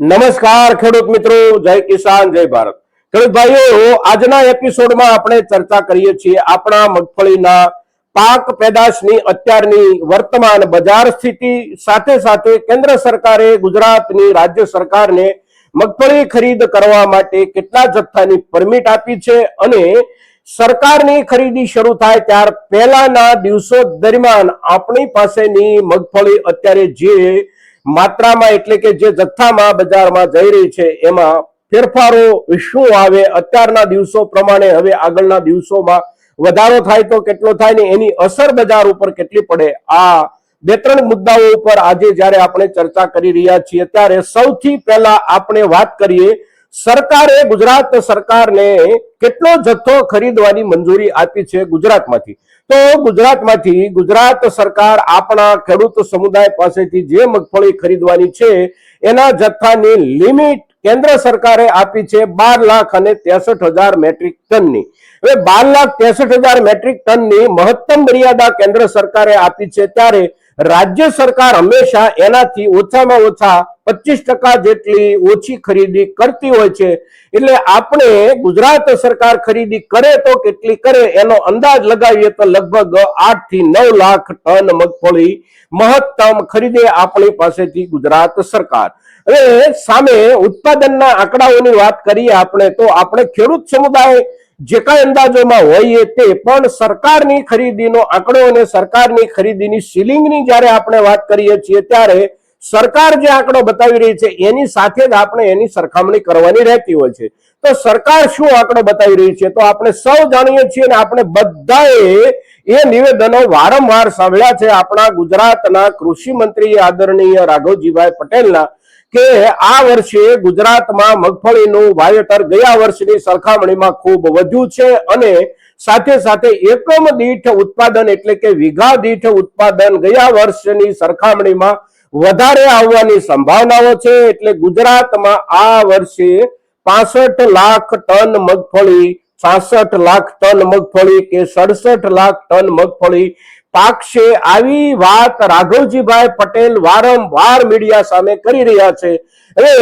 નમસ્કાર ખેડૂત મિત્રો, જય કિસાન, જય ભારત. ખેડૂત ભાઈઓ, આજના એપિસોડમાં આપણે ચર્ચા કરીએ છીએ આપણા મગફળીના પાક પેદાશની અત્યારની વર્તમાન બજાર સ્થિતિ, સાથે સાથે કેન્દ્ર સરકારે ગુજરાતની રાજ્ય સરકારને મગફળી ખરીદ કરવા માટે કેટલા જથ્થાની પરમિટ આપી છે અને સરકારની ખરીદી શરૂ થાય ત્યાર પહેલાના દિવસો દરમિયાન આપણી પાસેની મગફળી અત્યારે જે માત્રામાં એટલે કે જે જથ્થામાં બજારમાં જઈ રહી છે, એમાં ફેરફારો શું આવે. અત્યારના દિવસો પ્રમાણે હવે આગળના દિવસોમાં વધારો થાય તો કેટલો થાય ને એની અસર બજાર ઉપર કેટલી પડે? આ બે ત્રણ મુદ્દાઓ ઉપર આજે જ્યારે આપણે ચર્ચા કરી રહ્યા છીએ, ત્યારે સૌથી પહેલા આપણે વાત કરીએ, સરકારે ગુજરાત સરકારને કેટલો જથ્થો ખરીદવાની મંજૂરી આપી છે ગુજરાતમાંથી? તો ગુજરાતમાંથી ગુજરાત સરકાર આપણા ખેડૂત સમુદાય પાસેથી જે મગફળી ખરીદવાની છે, એના જથ્થાની લિમિટ કેન્દ્ર સરકારે આપી છે બાર લાખ અને ત્રેસઠ હજાર મેટ્રિક ટનની. હવે બાર લાખ ત્રેસઠ હજાર મેટ્રિક ટનની મહત્તમ મર્યાદા કેન્દ્ર સરકારે આપી છે ત્યારે રાજ્ય સરકાર હંમેશા એનાથી ઓછામાં ઓછા પચીસ ટકા જેટલી ઓછી ખરીદી કરતી હોય છે. એટલે આપણે ગુજરાત સરકાર ખરીદી કરે તો કેટલી કરે એનો અંદાજ લગાવીએ તો લગભગ આઠથી નવ લાખ ટન મગફળી મહત્તમ ખરીદે આપણી પાસેથી ગુજરાત સરકાર. હવે સામે ઉત્પાદનના આંકડાઓની વાત કરીએ આપણે તો આપણે ખેડૂત સમુદાય જે કાંઈ અંદાજોમાં હોઈએ તે પણ સરકારની ખરીદીનો આંકડો અને સરકારની ખરીદીની સીલિંગની જ્યારે આપણે વાત કરીએ છીએ ત્યારે સરકાર જે આંકડો બતાવી રહી છે, એની સાથે જ આપણે એની સરખામણી કરવાની રહેતી હોય છે. તો સરકાર શું આંકડો બતાવી રહી છે? તો આપણે સૌ જાણીએ છીએ અને આપણે બધાએ એ નિવેદનો વારંવાર સાંભળ્યા છે. આપણા ગુજરાતના કૃષિ મંત્રી આદરણીય રાઘવજીભાઈ પટેલના કે આ વર્ષે ગુજરાતમાં મગફળીનું વાવેતર ગયા વર્ષની સરખામણીમાં ખૂબ વધ્યું છે અને સાથે સાથે એકમ દીઠ ઉત્પાદન એટલે કે વીઘા દીઠ ઉત્પાદન ગયા વર્ષની સરખામણીમાં વધારે આવવાની સંભાવનાઓ છે એટલે ગુજરાતમાં આ વર્ષે પાસઠ લાખ ટન મગફળી, છાસઠ લાખ ટન મગફળી કે સડસઠ લાખ ટન મગફળી પાકશે આવી વાત રાઘવજીભાઈ પટેલ વારંવાર મીડિયા સામે કરી રહ્યા છે. હવે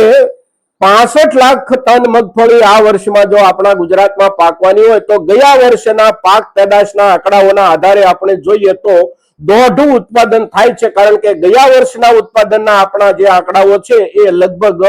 પાસઠ લાખ ટન મગફળી આ વર્ષમાં જો આપણા ગુજરાતમાં પાકવાની હોય તો ગયા વર્ષના પાક પેદાશના આંકડાઓના આધારે આપણે જોઈએ તો દોઢું ઉત્પાદન થાય છે કારણ કે ગયા વર્ષના ઉત્પાદનના આપણા જે આંકડાઓ છે એ લગભગ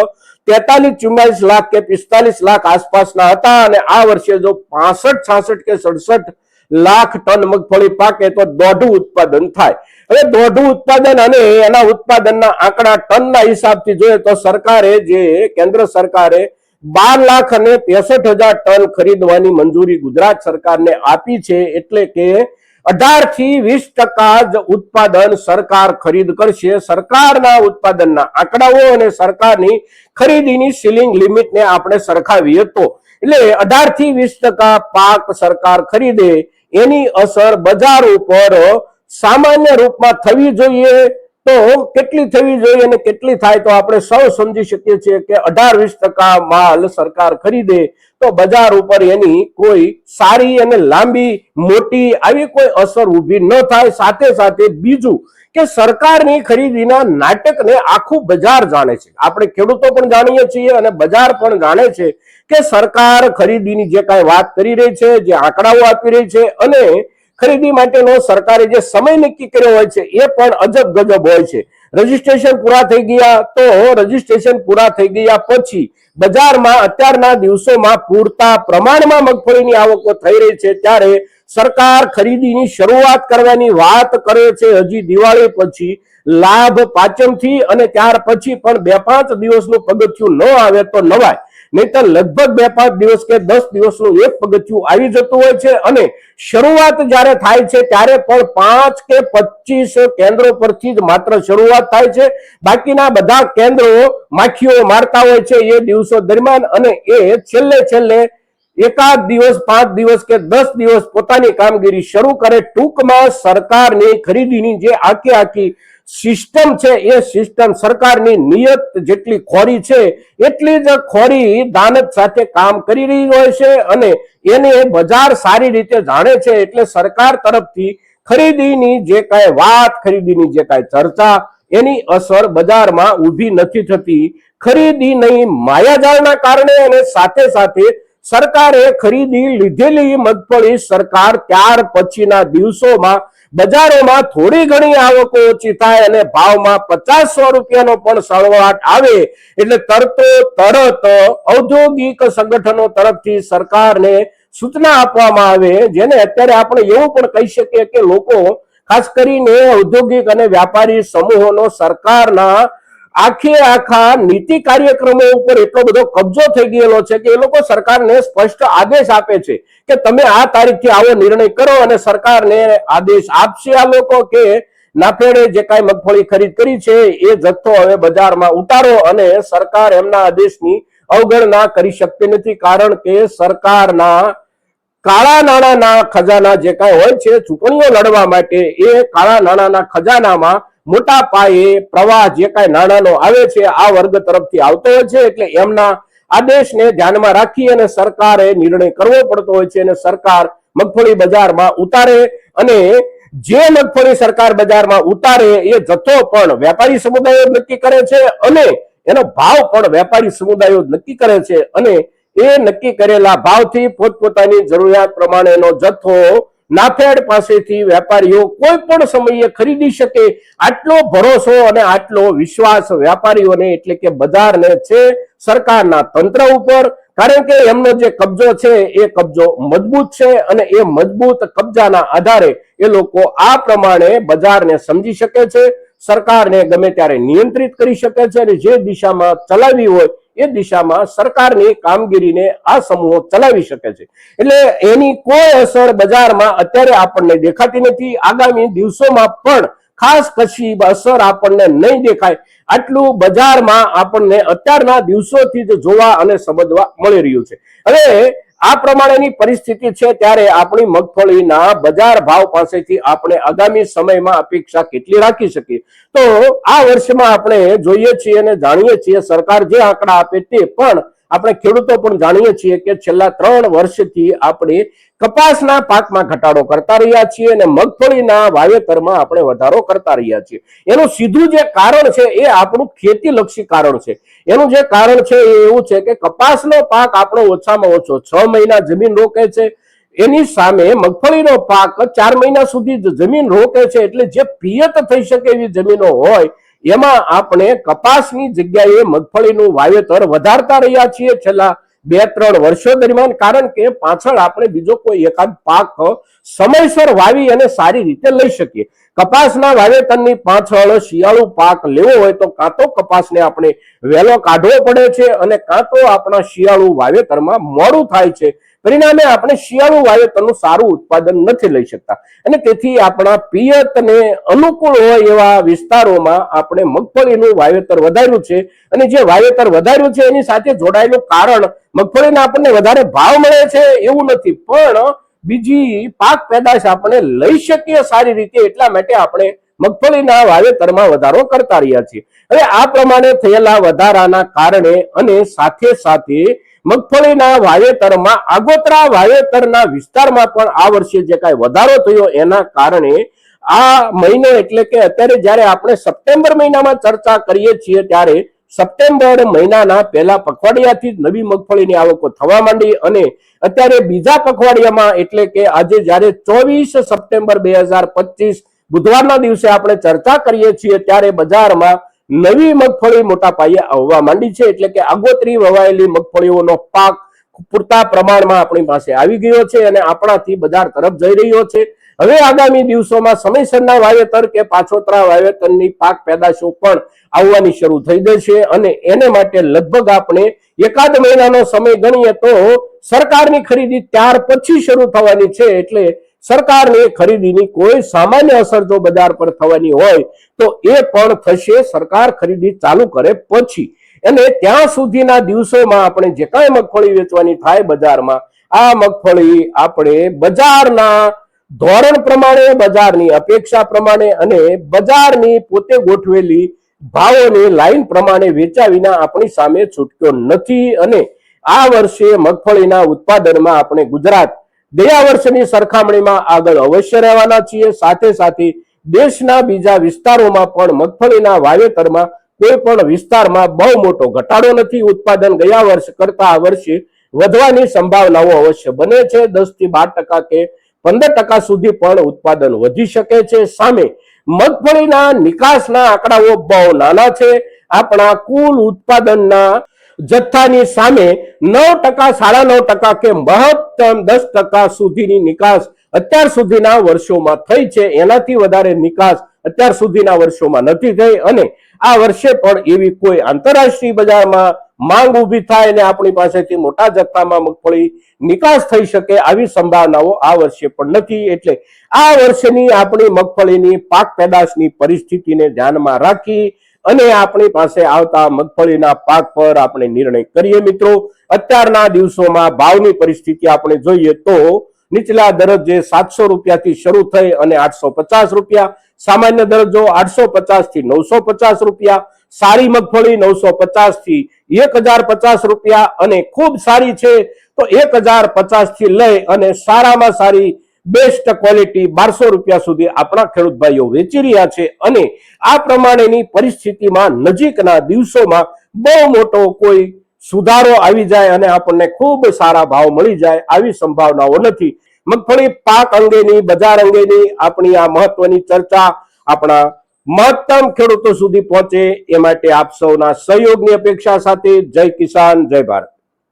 તેતાલીસ, ચુમ્માલીસ લાખ કે પિસ્તાલીસ લાખ આસપાસના હતા અને આ વર્ષે જો પાસઠ, છાસઠ કે સડસઠ લાખ ટન મગફળી પાકે તો દોઢું ઉત્પાદન થાય. હવે દોઢું ઉત્પાદન અને એના ઉત્પાદનના આંકડા ટનના હિસાબથી જોઈએ તો સરકારે જે કેન્દ્ર સરકારે બાર લાખ અને ત્રેસઠ હજાર ટન ખરીદવાની મંજૂરી ગુજરાત સરકારને આપી છે એટલે કે અઢારથી વીસ ટકા જ ઉત્પાદન સરકાર ખરીદ કરશે. સરકારના ઉત્પાદનના આંકડાઓ અને સરકારની ખરીદીની સીલિંગ લિમિટને આપણે સરખાવીએ તો. એટલે અઢારથી વીસ ટકા પાક સરકાર ખરીદે, એની અસર બજાર ઉપર સામાન્ય રૂપમાં થવી જોઈએ. તો કેટલી થવી જોઈએ અને કેટલી થાય તો આપણે સૌ સમજી શકીએ છીએ કે અઢાર વીસ ટકા માલ સરકાર ખરીદે તો બજાર ઉપર એની કોઈ સારી અને લાંબી, મોટી આવી કોઈ અસર ઊભી ન થાય. સાથે સાથે બીજું કે સરકારની ખરીદીના નાટકને આખું બજાર જાણે છે. આપણે ખેડૂતો પણ જાણીએ છીએ અને બજાર પણ જાણે છે કે સરકાર ખરીદીની જે કાંઈ વાત કરી રહી છે, જે આંકડાઓ આપી રહી છે અને ખરીદી માટેનો સરકારે જે સમય નક્કી કર્યો હોય છે, એ પણ અજબ ગજબ હોય છે. રજીસ્ટ્રેશન પૂરા થઈ ગયા તો રજીસ્ટ્રેશન પૂરા થઈ ગયા પછી બજારમાં અત્યારના દિવસોમાં પૂરતા પ્રમાણમાં મગફળીની આવકો થઈ રહી છે. ત્યારે સરકાર ખરીદીની શરૂઆત કરવાની વાત કરે છે. હજી દિવાળી પછી લાભ પાંચમથી અને ત્યાર પછી પણ બે પાંચ દિવસનું પગથિયું ન આવે તો નવાય. નહીતર લગભગ બે પાંચ દિવસ કે દસ દિવસનું એક પગથિયું આવી જતું હોય છે અને શરૂઆત જ્યારે થાય છે ત્યારે પણ પાંચ કે પચીસ કેન્દ્રો પરથી જ માત્ર શરૂઆત થાય છે. બાકીના બધા કેન્દ્રો માખીઓ મારતા હોય છે એ દિવસો દરમિયાન અને એ છેલ્લે છેલ્લે એકાદ દિવસ, પાંચ દિવસ કે દસ દિવસ પોતાની કામગીરી શરૂ કરે, ટૂંકમાં સરકારની ખરીદીની જે આખી આખી સિસ્ટમ છે, એ સિસ્ટમ સરકારની નિયત જેટલી ખોરી છે, એટલી જ ખોરી દાનત સાથે કામ કરી રહી હોય છે અને એને બજાર સારી રીતે જાણે છે એટલે સરકાર તરફથી ખરીદીની જે કાંઈ વાત, ખરીદીની જે કાંઈ ચર્ચા, એની અસર બજારમાં ઊભી નથી થતી. ખરીદી નહીં, માયાજાળના કારણે અને સાથે સાથે સરકારે ખરીદી લીધેલી મગફળી સરકાર ત્યાર પછીના દિવસોમાં બજારોમાં થોડી ઘણી આવકો ઓછી થાય અને ભાવમાં પચાસ સો રૂપિયાનો પણ સળવાટ આવે એટલે તરતો તરત ઔદ્યોગિક સંગઠનો તરફથી સરકારને સૂચના આપવામાં આવે, જેને અત્યારે આપણે એવું પણ કહી શકીએ કે લોકો ખાસ કરીને ઔદ્યોગિક અને વ્યાપારી સમૂહોનો સરકારના આખે આખા નીતિ કાર્યક્રમો ઉપર એટલો બધો કબજો થઈ ગયેલો છે કે એ લોકો સરકારને સ્પષ્ટ આદેશ આપે છે કે તમે આ તારીખથી આવો નિર્ણય કરો અને સરકારને આદેશ આપશે આ લોકો કે નાફેડે જે કાંઈ મગફળી ખરીદ કરી છે એ જથ્થો હવે બજારમાં ઉતારો અને સરકાર એમના આદેશની અવગણના કરી શકતી નથી કારણ કે સરકારના કાળા નાણાંના ખજાના જે કાંઈ હોય છે, ચૂંટણીઓ લડવા માટે એ કાળા નાણાંના ખજાનામાં મોટા પાયે પ્રવાહ જે કાંઈ નાણાંનો આવે છે, આ વર્ગ તરફથી આવતો હોય છે, એટલે એમના આદેશને ધ્યાનમાં રાખી અને સરકારે નિર્ણય કરવો પડતો હોય છે અને સરકાર મગફળી બજારમાં ઉતારે અને જે મગફળી સરકાર બજારમાં ઉતારે એ જથ્થો પણ વેપારી સમુદાયો નક્કી કરે છે અને એનો ભાવ પણ વેપારી સમુદાયો નક્કી કરે છે અને એ નક્કી કરેલા ભાવથી પોતપોતાની જરૂરિયાત પ્રમાણેનો જથ્થો નાફેડ પાસેથી વેપારીઓ કોઈ પણ સમયે ખરીદી શકે. આટલો ભરોસો અને આટલો વિશ્વાસ વેપારીઓને એટલે કે બજારને છે સરકારના તંત્ર ઉપર. કારણ કે એમનો જે કબજો છે એ કબજો મજબૂત છે અને એ મજબૂત કબજાના આધારે એ લોકો આ પ્રમાણે બજારને સમજી શકે છે. સરકારને ગમે ત્યારે નિયંત્રિત કરી શકે છે અને જે દિશામાં ચલાવી હોય એ દિશામાં સરકારની કામગીરીને આ સમૂહો ચલાવી શકે છે. એટલે એની કોઈ અસર બજારમાં અત્યારે આપણને દેખાતી નથી. આગામી દિવસોમાં પણ ખાસ કશી અસર આપણને નહીં દેખાય. આટલું બજારમાં આપણને અત્યારના દિવસોથી જ જોવા અને સમજવા મળી રહ્યું છે. હવે આ પ્રમાણેની પરિસ્થિતિ છે ત્યારે આપણી મગફળીના બજાર ભાવ પાસેથી આપણે આગામી સમયમાં અપેક્ષા કેટલી રાખી શકીએ? તો આ વર્ષમાં આપણે જોઈએ છીએ અને જાણીએ છીએ સરકાર જે આંકડા આપે તે પણ આપણે ખેડૂતો પણ જાણીએ છીએ કે છેલ્લા ત્રણ વર્ષથી આપણે કપાસના પાકમાં ઘટાડો કરતા રહ્યા છીએ અને મગફળીના વાવેતરમાં આપણે વધારો કરતા રહ્યા છીએ. એનું સીધું જે કારણ છે એ આપણું ખેતીલક્ષી કારણ છે. એનું જે કારણ છે એ એવું છે કે કપાસનો પાક આપણો ઓછામાં ઓછો છ મહિના જમીન રોકે છે. એની સામે મગફળીનો પાક ચાર મહિના સુધી જમીન રોકે છે. એટલે જે પિયત થઈ શકે એવી જમીનો હોય એમાં આપણે કપાસની જગ્યાએ મગફળીનું વાવેતર વધારતા રહ્યા છીએ છેલ્લા બે ત્રણ વર્ષો દરમિયાન, કારણ કે પાછળ આપણે બીજો કોઈ એકાદ પાક સમયસર વાવી અને સારી રીતે લઈ શકીએ. કપાસના વાવેતરની પાછળ શિયાળુ પાક લેવો હોય તો કાં તો કપાસને આપણે વહેલો કાઢવો પડે છે અને કાં તો આપણા શિયાળુ વાવેતરમાં મોડું થાય છે. પરિણામે આપણે શિયાળુ વાવેતરનું સારું ઉત્પાદન નથી લઈ શકતા. અને તેથી આપણા પિયતને અનુકૂળ હોય એવા વિસ્તારોમાં આપણે મગફળીનું વાવેતર વધાર્યું છે. અને જે વાવેતર વધાર્યું છે એની સાથે જોડાયેલું કારણ મગફળીના આપણને વધારે ભાવ મળે છે એવું નથી. પણ બીજી પાક પેદાશ આપણે લઈ શકીએ સારી રીતે એટલા માટે આપણે મગફળીના વાવેતરમાં વધારો કરતા રહ્યા છીએ. હવે આ પ્રમાણે થયેલા વધારાના કારણે અને સાથે સાથે મગફળીના વાવેતરમાં આગોતરા વાવેતરના વિસ્તારમાં પણ આ વર્ષે જે કાંઈ વધારો થયો એના કારણે આ મહિનો એટલે કે અત્યારે જ્યારે આપણે સપ્ટેમ્બર મહિનામાં ચર્ચા કરીએ છીએ ત્યારે સપ્ટેમ્બર મહિનાના પહેલા પખવાડિયાથી જ નવી મગફળીની આવકો થવા માંડી અને અત્યારે બીજા પખવાડિયામાં એટલે કે આજે જ્યારે ચોવીસ સપ્ટેમ્બર બે હજાર પચીસ બુધવારના દિવસે આપણે ચર્ચા કરીએ છીએ, ત્યારે બજારમાં નવી મગફળી મોટા પાયે આવવા માંડી છે. એટલે કે આગોતરી વવાયેલી મગફળીઓનો પાક પૂરતા પ્રમાણમાં આપણી પાસે આવી ગયો છે અને આપણાથી બજાર તરફ જઈ રહ્યો છે. હવે આગામી દિવસોમાં સમયસરના વાવેતર કે પાછોતરા વાવેતરની પાક પેદાશો પણ આવવાની શરૂ થઈ જશે અને એને માટે લગભગ આપણે એકાદ મહિનાનો સમય ગણીએ તો સરકારની ખરીદી ત્યાર પછી શરૂ થવાની છે એટલે સરકારની ખરીદીની કોઈ સામાન્ય અસર જો બજાર પર થવાની હોય તો એ પણ થશે સરકાર ખરીદી ચાલુ કરે પછી. અને ત્યાં સુધીના દિવસોમાં આપણે જે કાંઈ મગફળી વેચવાની થાય બજારમાં, આ મગફળી આપણે બજારના ધોરણ પ્રમાણે, બજારની અપેક્ષા પ્રમાણે અને બજારની પોતે ગોઠવેલી ભાવોની લાઈન પ્રમાણે વેચ્યા વિના આપણી સામે છૂટક્યો નથી અને આ વર્ષે મગફળીના ઉત્પાદનમાં આપણે ગુજરાત ગયા વર્ષની સરખામણીમાં આગળ અવશ્ય રહેવાના છીએ. સાથે સાથે દેશના બીજા વિસ્તારોમાં પણ મગફળીના વાવેતરમાં કોઈ પણ વિસ્તારમાં બહુ મોટો ઘટાડો નથી. ઉત્પાદન ગયા વર્ષ કરતા આ વર્ષે વધવાની સંભાવનાઓ અવશ્ય બને છે. દસથી બાર ટકા કે પંદર ટકા સુધી પણ ઉત્પાદન વધી શકે છે. સામે મગફળીના નિકાસના આંકડાઓ બહુ નાના છે. આપણા કુલ ઉત્પાદનના જથ્થાની સામે નવ ટકા, સાડા નવ ટકા કે મહત્તમ દસ ટકા સુધીની નિકાસ અત્યાર સુધીના વર્ષોમાં થઈ છે. એનાથી વધારે નિકાસ અત્યાર સુધીના વર્ષોમાં નથી થઈ અને આ વર્ષે પણ એવી કોઈ આંતરરાષ્ટ્રીય બજારમાં માંગ ઊભી થાય અને આપણી પાસેથી મોટા જથ્થામાં મગફળી નિકાસ થઈ શકે આવી સંભાવનાઓ આ વર્ષે પણ નથી. એટલે આ વર્ષની આપણી મગફળીની પાક પેદાશની પરિસ્થિતિને ધ્યાનમાં રાખી અને આપણી પાસે આવતા મગફળીના પાક પર આપણે નિર્ણય કરીએ મિત્રો. અત્યારના દિવસોમાં ભાવની પરિસ્થિતિ આપણે જોઈએ તો નીચલા દરજ્જે સાતસો રૂપિયાથી શરૂ થઈ અને આઠસો પચાસ રૂપિયા, સામાન્ય દરજ્જો આઠસો પચાસથી નવસો પચાસ રૂપિયા સારી મગફળી નવસો પચાસથી એક હજાર પચાસ રૂપિયા અને ખૂબ સારી છે, તો એક હજાર પચાસથી લઈ અને સારામાં સારી બેસ્ટ ક્વોલિટી બારસો રૂપિયા સુધી આપણા ખેડૂત ભાઈઓ વેચી રહ્યા છે અને આ પ્રમાણેની પરિસ્થિતિમાં નજીકના દિવસોમાં બહુ મોટો કોઈ સુધારો આવી જાય અને આપણને ખૂબ સારા ભાવ મળી જાય આવી સંભાવનાઓ નથી. મગફળી પાક અંગેની, બજાર અંગેની આપણી આ મહત્વની ચર્ચા આપણા મહત્તમ ખેડૂતો સુધી પહોંચે એ માટે આપ સૌના સહયોગની અપેક્ષા સાથે જય કિસાન, જય ભારત.